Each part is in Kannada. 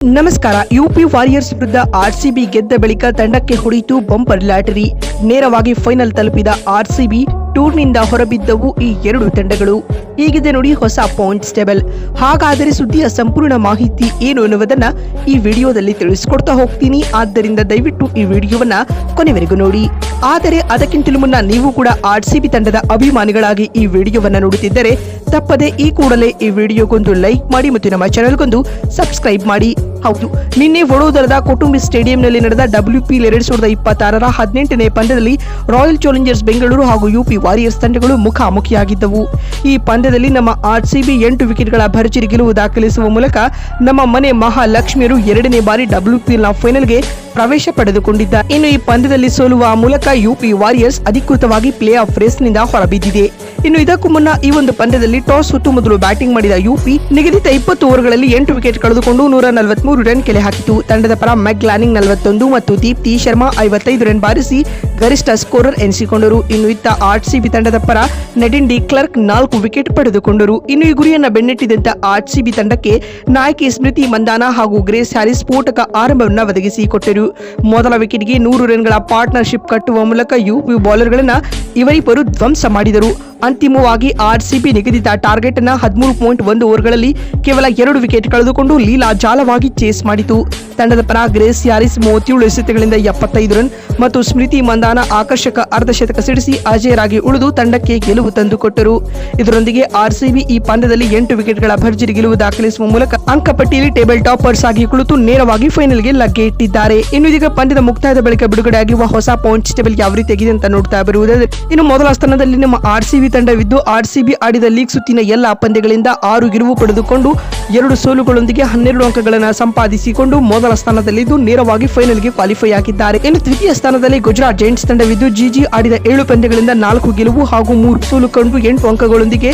ನಮಸ್ಕಾರ ಯುಪಿ ವಾರಿಯರ್ಸ್ ವಿರುದ್ಧ ಆರ್ಸಿಬಿ ಗೆದ್ದ ಬಳಿಕ ತಂಡಕ್ಕೆ ಹೊಡೆಯಿತು ಬಂಪರ್ ಲಾಟರಿ. ನೇರವಾಗಿ ಫೈನಲ್ ತಲುಪಿದ ಆರ್ಸಿಬಿ ಟೂರ್ನಿಂದ ಹೊರಬಿದ್ದವು ಈ ಎರಡು ತಂಡಗಳು. ಹೀಗಿದೆ ನೋಡಿ ಹೊಸ ಪಾಯಿಂಟ್ಸ್ ಟೇಬಲ್. ಹಾಗಾದರೆ ಸುದ್ದಿಯ ಸಂಪೂರ್ಣ ಮಾಹಿತಿ ಏನು ಎನ್ನುವುದನ್ನ ಈ ವಿಡಿಯೋದಲ್ಲಿ ತಿಳಿಸಿಕೊಡ್ತಾ ಹೋಗ್ತೀನಿ. ಆದ್ದರಿಂದ ದಯವಿಟ್ಟು ಈ ವಿಡಿಯೋವನ್ನ ಕೊನೆವರೆಗೂ ನೋಡಿ. ಆದರೆ ಅದಕ್ಕಿಂತಲೂ ಮುನ್ನ ನೀವು ಕೂಡ ಆರ್ಸಿಬಿ ತಂಡದ ಅಭಿಮಾನಿಗಳಾಗಿ ಈ ವಿಡಿಯೋವನ್ನ ನೋಡುತ್ತಿದ್ದರೆ, ತಪ್ಪದೆ ಈ ಕೂಡಲೇ ಈ ವಿಡಿಯೋಗೊಂದು ಲೈಕ್ ಮಾಡಿ ಮತ್ತು ನಮ್ಮ ಚಾನೆಲ್ಗೊಂದು ಸಬ್ಸ್ಕ್ರೈಬ್ ಮಾಡಿ. ಹೌದು. ನಿನ್ನೆ ವಡೋದರದ ಕುಟುಂಬಿ ಸ್ಟೇಡಿಯಂನಲ್ಲಿ ನಡೆದ ಡಬ್ಲ್ಯೂ ಪಿ ಎರಡ್ ಸಾವಿರದ ಇಪ್ಪತ್ತಾರರ ಹದಿನೆಂಟನೇ ಪಂದ್ಯದಲ್ಲಿ ರಾಯಲ್ ಚಾಲೆಂಜರ್ಸ್ ಬೆಂಗಳೂರು ಹಾಗೂ ಯುಪಿ ವಾರಿಯರ್ಸ್ ತಂಡಗಳು ಮುಖಾಮುಖಿಯಾಗಿದ್ದವು. ಈ ಪಂದ್ಯದಲ್ಲಿ ನಮ್ಮ ಆರ್ಸಿಬಿ ಎಂಟು ವಿಕೆಟ್ಗಳ ಭರ್ಜರಿ ಗೆಲುವು ದಾಖಲಿಸುವ ಮೂಲಕ ನಮ್ಮ ಮನೆ ಮಹಾಲಕ್ಷ್ಮಿಯರು ಎರಡನೇ ಬಾರಿ ಡಬ್ಲ್ಯೂ ಪಿಎಲ್ನ ಫೈನಲ್ಗೆ ಪ್ರವೇಶ ಪಡೆದುಕೊಂಡಿದ್ದ. ಇನ್ನು ಈ ಪಂದ್ಯದಲ್ಲಿ ಸೋಲುವ ಮೂಲಕ ಯುಪಿ ವಾರಿಯರ್ಸ್ ಅಧಿಕೃತವಾಗಿ ಪ್ಲೇ ಆಫ್ ರೇಸ್ನಿಂದ ಹೊರಬಿದ್ದಿದೆ. ಇನ್ನು ಇದಕ್ಕೂ ಮುನ್ನ ಈ ಒಂದು ಪಂದ್ಯದಲ್ಲಿ ಟಾಸ್ ಸುತ್ತು ಮೊದಲು ಬ್ಯಾಟಿಂಗ್ ಮಾಡಿದ ಯುಪಿ ನಿಗದಿತ ಇಪ್ಪತ್ತು ಓವರ್ಗಳಲ್ಲಿ ಎಂಟು ವಿಕೆಟ್ ಕಳೆದುಕೊಂಡು ನೂರ ನಲವತ್ಮೂರು ರನ್ ಕೆಲೆ ಹಾಕಿತು. ತಂಡದ ಪರ ಮೆಗ್ ಲ್ಯಾನಿಂಗ್ ನಲವತ್ತೊಂದು ಮತ್ತು ದೀಪ್ತಿ ಶರ್ಮಾ ಐವತ್ತೈದು ರನ್ ಬಾರಿಸಿ ಗರಿಷ್ಠ ಸ್ಕೋರರ್ ಎನಿಸಿಕೊಂಡರು. ಇನ್ನು ಇತ್ತ ಆರ್ಸಿಬಿ ತಂಡದ ಪರ ನೆಡಿನ್ ಕ್ಲರ್ಕ್ ನಾಲ್ಕು ವಿಕೆಟ್ ಪಡೆದುಕೊಂಡರು. ಇನ್ನು ಈ ಗುರಿಯನ್ನ ಬೆನ್ನಟ್ಟಿದಂತ ಆರ್ಸಿಬಿ ತಂಡಕ್ಕೆ ನಾಯಕಿ ಸ್ಮೃತಿ ಮಂದಾನ ಹಾಗೂ ಗ್ರೇಸ್ ಹ್ಯಾರಿಸ್ ಸ್ಫೋಟಕ ಆರಂಭವನ್ನು ಒದಗಿಸಿಕೊಟ್ಟರು ಮೊದಲ ವಿಕೆಟ್ಗೆ ನೂರು ರನ್ಗಳ ಪಾರ್ಟ್ನರ್ಶಿಪ್ ಕಟ್ಟುವ ಮೂಲಕ ಯುಪಿ ಬೌಲರ್ಗಳನ್ನು ಇವರಿಬ್ಬರು ಧ್ವಂಸ ಮಾಡಿದರು. ಅಂತಿಮವಾಗಿ ಆರ್ಸಿಬಿ ನಿಗದಿತ ಟಾರ್ಗೆಟ್ ಅನ್ನ ಹದಿಮೂರು ಪಾಯಿಂಟ್ ಒಂದು ಓವರ್ಗಳಲ್ಲಿ ಕೇವಲ ಎರಡು ವಿಕೆಟ್ ಕಳೆದುಕೊಂಡು ಲೀಲಾ ಜಾಲವಾಗಿ ಚೇಸ್ ಮಾಡಿತು. ತಂಡದ ಪರ ಗ್ರೇಸ್ ಯಾರಿಸ್ ಮೂವತ್ತೇಳು ಎಸೆತಗಳಿಂದ ಎಪ್ಪತ್ತೈದು ರನ್ ಮತ್ತು ಸ್ಮೃತಿ ಮಂದಾನ ಆಕರ್ಷಕ ಅರ್ಧಶತಕ ಸಿಡಿಸಿ ಅಜೇಯರಾಗಿ ಉಳಿದು ತಂಡಕ್ಕೆ ಗೆಲುವು ತಂದುಕೊಟ್ಟರು. ಇದರೊಂದಿಗೆ ಆರ್ಸಿಬಿ ಈ ಪಂದ್ಯದಲ್ಲಿ ಎಂಟು ವಿಕೆಟ್ಗಳ ಭರ್ಜರಿ ಗೆಲುವು ದಾಖಲಿಸುವ ಮೂಲಕ ಅಂಕಪಟ್ಟಿಯಲ್ಲಿ ಟೇಬಲ್ ಟಾಪರ್ಸ್ ಆಗಿ ಕುಳಿತು ನೇರವಾಗಿ ಫೈನಲ್ಗೆ ಲಗ್ಗೆ ಇಟ್ಟಿದ್ದಾರೆ. ಇನ್ನು ಇದೀಗ ಪಂದ್ಯದ ಮುಕ್ತಾಯದ ಬಳಿಕ ಬಿಡುಗಡೆಯಾಗಿರುವ ಹೊಸ ಪಾಯಿಂಟ್ಸ್ ಟೇಬಲ್ ಯಾವ ರೀತಿಯಾಗಿದೆ ಅಂತ ನೋಡ್ತಾ ಬರುವುದಾದರೆ ಇನ್ನು ಮೊದಲ ಸ್ಥಾನದಲ್ಲಿ ನಮ್ಮ ಆರ್ಸಿಬಿ ತಂಡವಿದ್ದು ಆರ್ಸಿಬಿ ಆಡಿದ ಲೀಗ್ ಸುತ್ತಿನ ಎಲ್ಲ ಪಂದ್ಯಗಳಿಂದ ಆರು ಗೆಲುವು ಪಡೆದುಕೊಂಡು ಎರಡು ಸೋಲುಗಳೊಂದಿಗೆ ಹನ್ನೆರಡು ಅಂಕಗಳನ್ನು ಸಂಪಾದಿಸಿಕೊಂಡು ಮೊದಲ ಸ್ಥಾನದಲ್ಲಿದ್ದು ನೇರವಾಗಿ ಫೈನಲ್ಗೆ ಕ್ವಾಲಿಫೈ ಆಗಿದ್ದಾರೆ. ಇನ್ನು ತೃತೀಯ ಸ್ಥಾನದಲ್ಲಿ ಗುಜರಾತ್ ಜೈಂಟ್ಸ್ ತಂಡವಿದ್ದು ಜಿಜಿ ಆಡಿದ ಏಳು ಪಂದ್ಯಗಳಿಂದ ನಾಲ್ಕು ಗೆಲುವು ಹಾಗೂ ಮೂರು ಸೋಲು ಕಂಡು ಎಂಟು ಅಂಕಗಳೊಂದಿಗೆ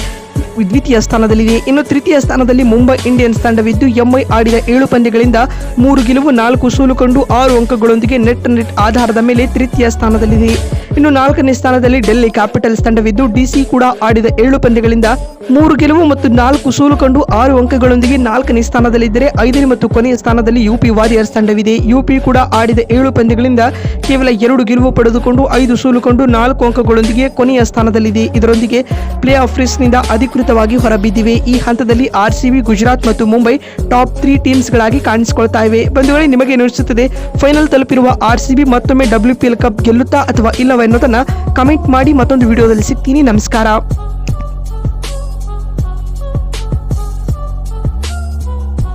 ದ್ವಿತೀಯ ಸ್ಥಾನದಲ್ಲಿದೆ. ಇನ್ನು ತೃತೀಯ ಸ್ಥಾನದಲ್ಲಿ ಮುಂಬೈ ಇಂಡಿಯನ್ಸ್ ತಂಡವಿದ್ದು ಎಂಐ ಆಡಿದ ಏಳು ಪಂದ್ಯಗಳಿಂದ ಮೂರು ಗೆಲುವು, ನಾಲ್ಕು ಸೋಲು ಕಂಡು ಆರು ಅಂಕಗಳೊಂದಿಗೆ ನೆಟ್ ನೆಟ್ ಆಧಾರದ ಮೇಲೆ ತೃತೀಯ ಸ್ಥಾನದಲ್ಲಿದೆ. ಇನ್ನು ನಾಲ್ಕನೇ ಸ್ಥಾನದಲ್ಲಿ ಡೆಲ್ಲಿ ಕ್ಯಾಪಿಟಲ್ಸ್ ತಂಡವಿದ್ದು ಡಿಸಿ ಕೂಡ ಆಡಿದ ಏಳು ಪಂದ್ಯಗಳಿಂದ ಮೂರು ಗೆಲುವು ಮತ್ತು ನಾಲ್ಕು ಸೋಲು ಕಂಡು ಆರು ಅಂಕಗಳೊಂದಿಗೆ ನಾಲ್ಕನೇ ಸ್ಥಾನದಲ್ಲಿದ್ದರೆ ಐದನೇ ಮತ್ತು ಕೊನೆಯ ಸ್ಥಾನದಲ್ಲಿ ಯುಪಿ ವಾರಿಯರ್ಸ್ ತಂಡವಿದೆ. ಯುಪಿ ಕೂಡ ಆಡಿದ ಏಳು ಪಂದ್ಯಗಳಿಂದ ಕೇವಲ ಎರಡು ಗೆಲುವು ಪಡೆದುಕೊಂಡು ಐದು ಸೋಲು ಕಂಡು ನಾಲ್ಕು ಅಂಕಗಳೊಂದಿಗೆ ಕೊನೆಯ ಸ್ಥಾನದಲ್ಲಿದೆ. ಇದರೊಂದಿಗೆ ಪ್ಲೇ ಆಫ್ ರೇಸ್ನಿಂದ ಅಧಿಕೃತವಾಗಿ ಹೊರಬಿದ್ದಿವೆ. ಈ ಹಂತದಲ್ಲಿ ಆರ್ಸಿಬಿ, ಗುಜರಾತ್ ಮತ್ತು ಮುಂಬೈ ಟಾಪ್ ತ್ರೀ ಟೀಮ್ಸ್ಗಳಾಗಿ ಕಾಣಿಸಿಕೊಳ್ತಾ ಇವೆ. ಬಂಧುಗಳೇ, ನಿಮಗೆ ಅನಿಸುತ್ತದೆ ಫೈನಲ್ ತಲುಪಿರುವ ಆರ್ಸಿಬಿ ಮತ್ತೊಮ್ಮೆ ಡಬ್ಲ್ಯೂ ಪಿ ಎಲ್ ಕಪ್ ಗೆಲ್ಲುತ್ತಾ ಅಥವಾ ಇಲ್ಲವ? ಎನ್ನುವುದನ್ನ ಕಮೆಂಟ್ ಮಾಡಿ ಮತ್ತೊಂದು ವಿಡಿಯೋದಲ್ಲಿ ಸಿಗ್ತೀನಿ. ನಮಸ್ಕಾರ.